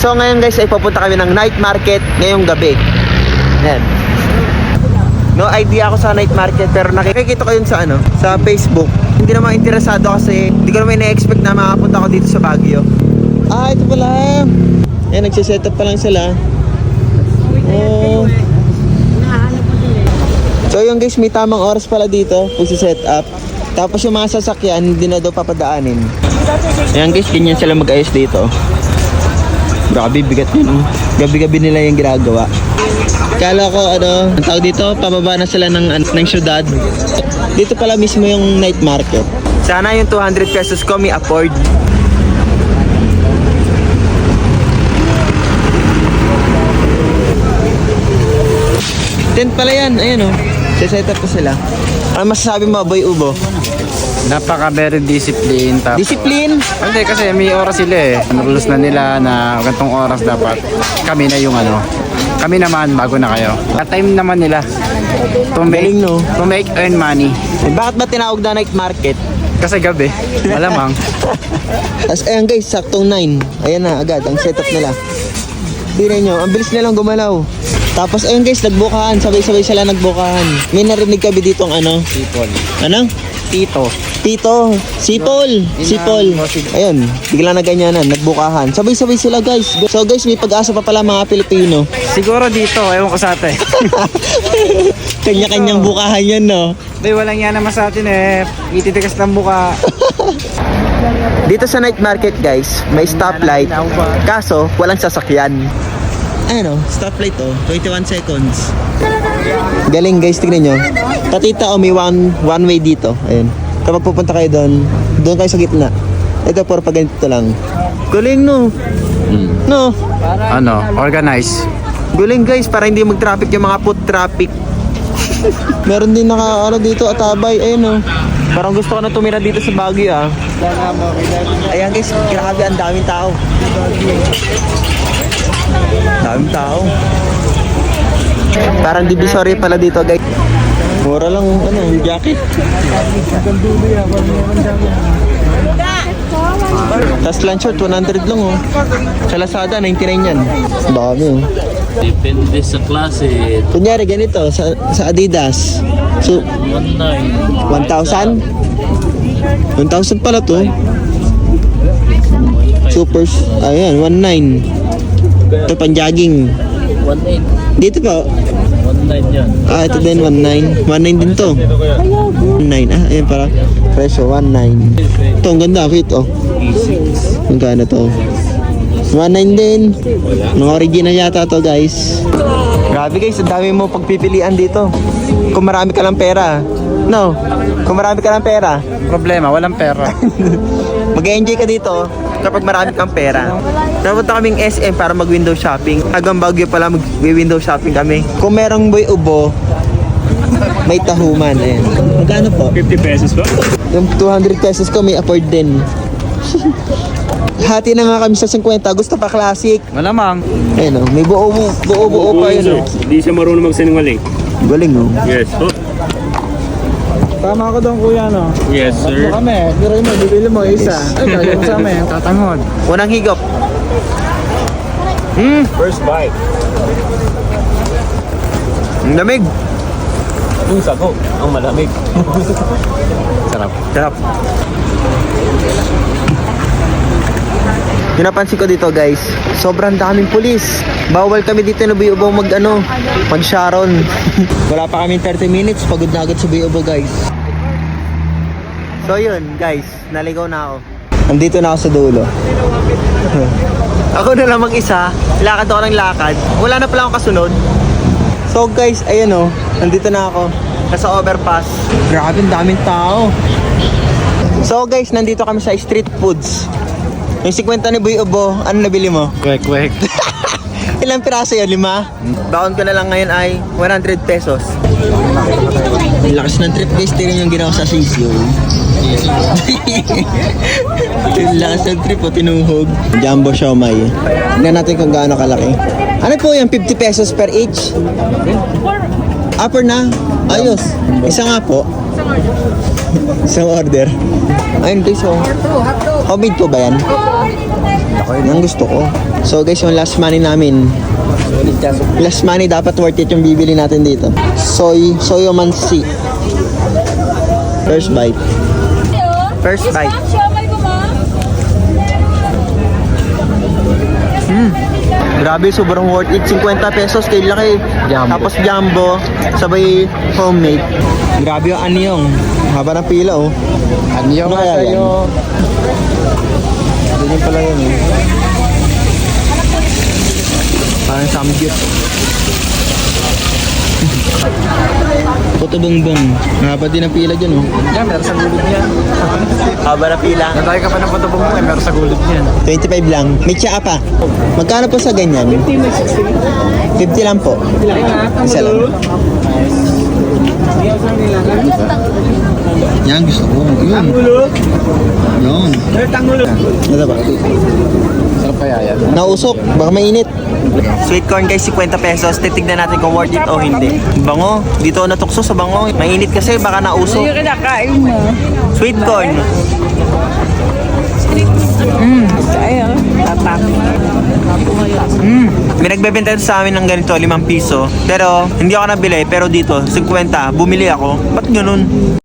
So ngayon guys ay pupunta kami ng night market ngayong gabi. Ayan. No idea ako sa night market pero nakikita ko yun sa ano, sa Facebook. Hindi naman interesado kasi hindi ko naman ina-expect na makapunta ako dito sa Baguio. Ah, ito pala. Ayan, nagsiset up pa lang sila. Oh. So yung guys, may tamang oras pala dito pag set up. Tapos yung mga sasakyan, hindi na daw papadaanin. Ayan guys, ganyan sila mag-ayos dito. Grabe, bigat yun. oh. Gabi-gabi nila yung ginagawa. Kala ko ano, ang tawag dito, pababa na sila ng, ng syudad. Dito pala mismo yung night market. Sana yung 200 pesos ko may afford. Tent pala yan, ayan o. Set up ko sila. Ano masasabi mo, Boy Ubo? Napaka very discipline tapos Discipline? Hindi kasi may oras sila eh. Rules na nila na gantong oras dapat kami na yung ano. Kami naman bago na kayo. At time naman nila to make Galing, no? to make earn money. Eh, bakit ba tinawag na night market? Kasi gabi, malamang. Tapos ayan guys, saktong 9. Ayan na agad, ang setup nila. Tingnan nyo, ang bilis nilang gumalaw. Tapos ayun guys, nagbukahan, sabay-sabay sila nagbukahan. May narinig kami dito ang ano. People. Ano? Tito. Tito, Sipol, Sipol. Ayun, bigla na ganyanan, nagbukahan. Sabay-sabay sila guys. So guys, may pag-asa pa pala mga Pilipino. Siguro dito, ewan ko sa atin. Kanya-kanyang bukahan yan, no? Hindi, walang yan naman sa atin eh. Ititigas ng buka. Dito sa night market guys, may stoplight. Kaso, walang sasakyan. Ano, stoplight to, 21 seconds. Galing guys, tignan nyo. Patita o may one, one way dito. Ayun. Kapag pupunta kayo doon, doon kayo sa gitna. Ito por pag ganito lang. Galing no. No. Ano, organize. Galing guys, para hindi mag-traffic yung mga foot traffic. Meron din naka ano dito atabay, ayun no. Parang gusto ko na tumira dito sa Baguio ah. Ayan guys, grabe ang daming tao. Daming tao. Parang divisory pala dito guys. Mura lang ano, yung jacket. Tapos lunch shirt, 100 lang oh. Sa Lazada, 99 yan. Dami oh. Depende sa klase. Kunyari ganito, sa, sa Adidas. So, 1.9. 1,000? 1,000 pala to. Super, ayan, 1,900. Ito pang jogging. 1.8. Dito pa, 1.9 yan. ah, ito din 1,900. 1,900 din to. 1,900, ah, ayan para. Presyo, 1,900. Ito, ang ganda, cute oh. E6. Magkano to? 1,900 din. Mga original yata to guys. Grabe guys, ang dami mo pagpipilian dito. Kung marami ka lang pera. No, kung marami ka lang pera, Problema, walang pera. mag-enjoy ka dito kapag marami kang pera. Napunta kaming SM para mag-window shopping. Hanggang Baguio pala mag-window shopping kami. Kung merong boy ubo, may tahuman. Ayan. Magkano po? 50 pesos ba? Yung 200 pesos ko may afford din. Hati na nga kami sa 50. Gusto pa classic. Malamang. Ayun oh, may buo buo buo pa yun oh. Hindi siya marunong magsinungaling. Galing oh. Yes. Oh. Tama ko doon kuya no. Yes, sir. Kami, pero mo, bibili mo isa. Ay, yung sa amin, tatangod. Unang higop. Hmm, First bite. ang lamig. Yung sago, ang malamig. Sarap. Sarap. Yung napansin ko dito guys, sobrang daming pulis. Bawal kami dito na Buyubo mag ano, mag Sharon. Wala pa kami 30 minutes, pagod na agad sa Buyubo guys. So yun guys, naligaw na ako. Nandito na ako sa dulo. ako na lang mag-isa, lakad ako ng lakad. Wala na pala akong kasunod. So guys, ayan oh, nandito na ako. Nasa overpass. Grabe, daming tao. So guys, nandito kami sa street foods. Yung 50 ni Boy Ubo, ano nabili mo? Kwek, kwek. Ilang piraso yun? Lima? Baon ko na lang ngayon ay 100 pesos. Ang lakas ng trip guys, tirin yung ginawa sa sisyo. Ang lakas ng trip o tinuhog. Jumbo siomay. Tingnan natin kung gaano kalaki. Ano po yung 50 pesos per each? Upper na? Ayos. Isa nga po. Isang order. Ayun guys, oh. Homemade po ba yan? Yan gusto ko. So guys, yung last money namin. Last money dapat worth it yung bibili natin dito. Soy, soyomansi. First bite. First bite. Grabe, sobrang worth it. 50 pesos kay laki. Jumbo. Tapos jumbo, sabay homemade. Grabe yung anyong. Haba ng pila oh. Ano yung Ano yan? sa'yo? Ganyan pala yun eh. Parang samgyup. Puto bongbong. Haba din ang pila dyan oh. Yan, meron sa gulod niyan. Haba ng pila. Natay ka pa ng patubong mo, eh, meron sa gulod niyan. 25 lang. May tsaa pa. Magkano po sa ganyan? 50 50 lang po. Isa lang. Yan, gusto ko. Yun. Yun. Ito ba? Sarap kaya yan. Nausok, baka mainit. Sweet corn guys, 50 pesos. Titignan natin kung worth it o hindi. Bango. Dito ako natukso sa bango. Mainit kasi, baka nausok. Yung kinakain mo. Sweet corn. Ayun, tatak. May nagbebenta sa amin ng ganito, 5 piso. Pero, hindi ako nabili. Pero dito, 50. Bumili ako. Ba't ganun?